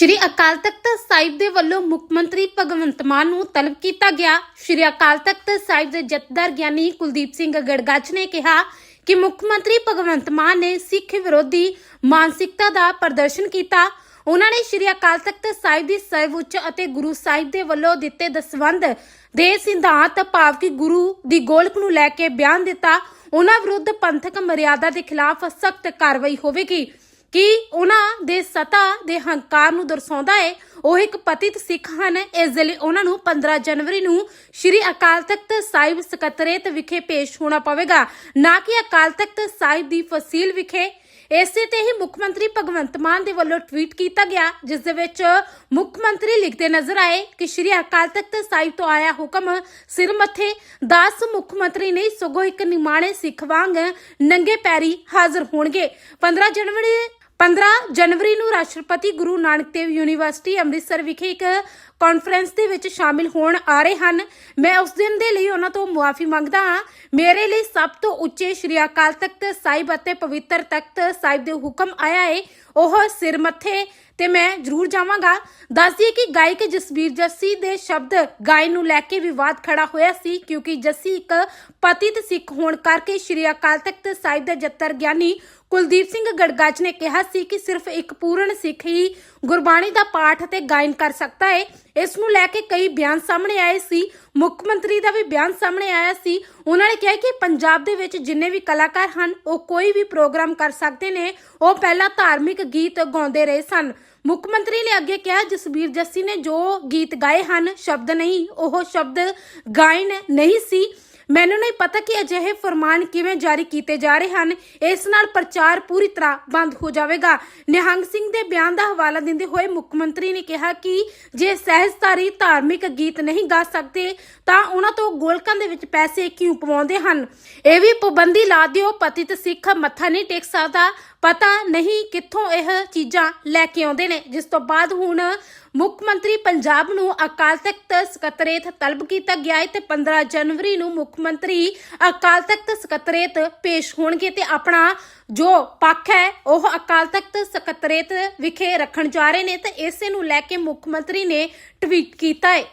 ਸ਼੍ਰੀ ਅਕਾਲ ਤਖਤ ਸਾਹਿਬ ਦੇ ਵੱਲੋਂ ਮੁੱਖ ਮੰਤਰੀ ਭਗਵੰਤ ਮਾਨ ਨੂੰ ਤਲਬ ਕੀਤਾ ਗਿਆ। ਸ਼੍ਰੀ ਅਕਾਲ ਤਖਤ ਸਾਹਿਬ ਦੇ ਜਥੇਦਾਰ ਗਿਆਨੀ ਕੁਲਦੀਪ ਸਿੰਘ ਗੜਗੱਜ ਨੇ ਕਿਹਾ ਕਿ ਮੁੱਖ ਮੰਤਰੀ ਭਗਵੰਤ ਮਾਨ ਨੇ ਸਿੱਖ ਵਿਰੋਧੀ ਮਾਨਸਿਕਤਾ ਦਾ ਪ੍ਰਦਰਸ਼ਨ ਕੀਤਾ। ਉਹਨਾਂ ਨੇ ਸ਼੍ਰੀ ਅਕਾਲ ਤਖਤ ਸਾਹਿਬ ਦੀ ਸਰਵਉੱਚ ਅਤੇ ਗੁਰੂ ਸਾਹਿਬ ਦੇ ਵੱਲੋਂ ਦਿੱਤੇ ਦਸਵੰਧ ਦੇ ਸਿਧਾਂਤ, ਭਾਵ ਕਿ ਗੁਰੂ ਦੀ ਗੋਲਕ ਨੂੰ ਲੈ ਕੇ ਬਿਆਨ ਦਿੱਤਾ। ਉਹਨਾਂ ਵਿਰੁੱਧ ਪੰਥਕ ਮਰਿਆਦਾ ਦੇ ਖਿਲਾਫ ਸਖਤ ਕਾਰਵਾਈ ਹੋਵੇਗੀ। ਕਿ ਉਹਨਾਂ ਦੇ ਸਤਾ ਦੇ ਹੰਕਾਰ ਨੂੰ ਦਰਸਾਉਂਦਾ ਹੈ ਉਹ ਇੱਕ ਪਤਿਤ ਸਿੱਖ ਹਨ। ਇਸ ਲਈ ਉਹਨਾਂ ਨੂੰ 15 ਜਨਵਰੀ ਨੂੰ ਸ਼੍ਰੀ ਅਕਾਲ ਤਖਤ ਸਾਹਿਬ ਸਕੱਤਰੇਤ ਵਿਖੇ ਪੇਸ਼ ਹੋਣਾ ਪਵੇਗਾ। ਨਾ ਕਿ ਅਕਾਲ ਤਖਤ ਸਾਹਿਬ ਦੀ ਫਸੀਲ ਵਿਖੇ। ਇਸੇ ਤੇ ਹੀ ਮੁੱਖ ਮੰਤਰੀ ਭਗਵੰਤ ਮਾਨ ਦੇ ਵੱਲੋਂ ਟਵੀਟ ਕੀਤਾ ਗਿਆ, ਜਿਸ ਦੇ ਵਿੱਚ ਮੁੱਖ ਮੰਤਰੀ ਲਿਖਦੇ ਨਜ਼ਰ ਆਏ ਕਿ ਸ਼੍ਰੀ ਅਕਾਲ ਤਖਤ ਸਾਹਿਬ ਤੋਂ ਆਇਆ ਹੁਕਮ ਸਿਰ ਮੱਥੇ। 10 ਮੁੱਖ ਮੰਤਰੀ ਨਹੀਂ, ਸਗੋਂ ਇੱਕ ਨਿਮਾਣੇ ਸਿੱਖ ਵਾਂਗ ਨੰਗੇ ਪੈਰੀ ਹਾਜ਼ਰ ਹੋਣਗੇ। 15 ਜਨਵਰੀ 15 ਜਨਵਰੀ ਨੂੰ ਰਾਸ਼ਟਰਪਤੀ ਗੁਰੂ ਨਾਨਕ ਦੇਵ ਯੂਨੀਵਰਸਿਟੀ ਅੰਮ੍ਰਿਤਸਰ ਵਿਖੇ ਇੱਕ ਕਾਨਫਰੰਸ ਦੇ ਵਿੱਚ ਸ਼ਾਮਿਲ ਹੋਣ ਆ ਰਹੇ ਹਨ। ਮੈਂ ਉਸ ਦਿਨ ਦੇ ਲਈ ਉਹਨਾਂ ਤੋਂ ਮੁਆਫੀ ਮੰਗਦਾ ਹਾਂ। ਮੇਰੇ ਲਈ ਸਭ ਤੋਂ ਉੱਚੇ ਸ਼੍ਰੀ ਅਕਾਲ ਤਖਤ ਸਾਹਿਬ ਅਤੇ ਪਵਿੱਤਰ ਤਖਤ ਸਾਹਿਬ ਦੇ ਹੁਕਮ ਆਇਆ ਹੈ ਉਹ ਸਿਰ ਮੱਥੇ ਤੇ ਮੈਂ ਜ਼ਰੂਰ ਜਾਵਾਂਗਾ। ਦੱਸਦੀ ਕਿ ਗਾਇਕ ਜਸਬੀਰ ਜੱਸੀ ਦੇ ਸ਼ਬਦ ਗਾਇਨ ਨੂੰ ਲੈ ਕੇ ਵਿਵਾਦ ਖੜਾ ਹੋਇਆ ਸੀ, ਕਿਉਂਕਿ ਜੱਸੀ ਇੱਕ ਪਤਿਤ ਸਿੱਖ ਹੋਣ ਕਰਕੇ ਸ਼੍ਰੀ ਅਕਾਲ ਤਖਤ ਸਾਹਿਬ ਦੇ ਜੱਤਰ ਗਿਆਨੀ ਕੁਲਦੀਪ ਸਿੰਘ ਗੜਗੱਜ ਨੇ ਕਿਹਾ ਸੀ ਕਿ ਸਿਰਫ ਇੱਕ ਪੂਰਨ ਸਿੱਖ ਹੀ ਗੁਰਬਾਣੀ ਦਾ ਪਾਠ ਤੇ ਗਾਇਨ ਕਰ ਸਕਦਾ ਹੈ ਇਸ ਨੂੰ ਲੈ ਕੇ ਕਈ ਬਿਆਨ ਸਾਹਮਣੇ ਆਏ ਸੀ। ਮੁੱਖ ਮੰਤਰੀ ਦਾ ਵੀ ਬਿਆਨ ਸਾਹਮਣੇ ਆਇਆ ਸੀ। ਉਹਨਾਂ ਨੇ ਕਿਹਾ ਕਿ ਪੰਜਾਬ ਦੇ ਵਿੱਚ ਜਿੰਨੇ ਵੀ ਕਲਾਕਾਰ ਹਨ, ਉਹ ਕੋਈ ਵੀ ਪ੍ਰੋਗਰਾਮ ਕਰ ਸਕਦੇ ਨੇ। ਉਹ ਪਹਿਲਾਂ ਧਾਰਮਿਕ ਗੀਤ ਗਾਉਂਦੇ ਰਹੇ ਸਨ। ਮੁੱਖ ਮੰਤਰੀ ਨੇ ਅੱਗੇ ਕਿਹਾ, ਜਸਬੀਰ ਜੱਸੀ ਨੇ ਜੋ ਗੀਤ ਗਾਏ ਹਨ, ਸ਼ਬਦ ਨਹੀਂ, ਉਹ ਸ਼ਬਦ ਗਾਇਨ ਨਹੀਂ ਸੀ। ਮੈਨੂੰ ਨਹੀਂ ਪਤਾ ਕਿ ਅਜਿਹੇ ਫਰਮਾਨ ਕਿਵੇਂ ਜਾਰੀ ਕੀਤੇ ਜਾ ਰਹੇ ਹਨ। ਇਸ ਨਾਲ ਪ੍ਰਚਾਰ ਪੂਰੀ ਤਰ੍ਹਾਂ ਬੰਦ ਹੋ ਜਾਵੇਗਾ। ਨਿਹੰਗ ਸਿੰਘ ਦੇ ਬਿਆਨ ਦਾ ਹਵਾਲਾ ਦਿੰਦੇ ਹੋਏ ਮੁੱਖ ਮੰਤਰੀ ਨੇ ਕਿਹਾ ਕਿ ਜੇ ਸਹਿਜਧਾਰੀ ਧਾਰਮਿਕ ਗੀਤ ਨਹੀਂ ਗਾ ਸਕਦੇ, ਤਾਂ ਉਹਨਾਂ ਤੋਂ ਗੋਲਕਾਂ ਦੇ ਵਿੱਚ ਪੈਸੇ ਕਿਉਂ ਪਵਾਉਂਦੇ ਹਨ? ਇਹ ਵੀ ਪਾਬੰਦੀ ਲਾ ਦਿਓ, ਪਤਿਤ ਸਿੱਖ ਮੱਥਾ ਨਹੀਂ ਟੇਕ ਸਕਦਾ। ਪਤਾ ਨਹੀਂ ਕਿੱਥੋਂ ਇਹ ਚੀਜ਼ਾਂ ਲੈ ਕੇ ਆਉਂਦੇ ਨੇ। ਜਿਸ ਤੋਂ ਬਾਅਦ ਹੁਣ ਮੁੱਖ ਮੰਤਰੀ ਪੰਜਾਬ ਨੂੰ ਅਕਾਲ ਤਖਤ ਸਕੱਤਰੇਤ ਤਲਬ ਕੀਤਾ ਗਿਆ ਹੈ ਤੇ 15 ਜਨਵਰੀ ਨੂੰ ਮੁੱਖ ਮੰਤਰੀ ਅਕਾਲ ਤਖਤ ਸਕੱਤਰੇਤ ਪੇਸ਼ ਹੋਣਗੇ ਤੇ ਆਪਣਾ ਜੋ ਪੱਖ ਹੈ, ਉਹ ਅਕਾਲ ਤਖਤ ਸਕੱਤਰੇਤ ਵਿਖੇ ਰੱਖਣ ਜਾ ਰਹੇ ਨੇ ਤੇ ਇਸੇ ਨੂੰ ਲੈ ਕੇ ਮੁੱਖ ਮੰਤਰੀ ਨੇ ਟਵੀਟ ਕੀਤਾ ਹੈ।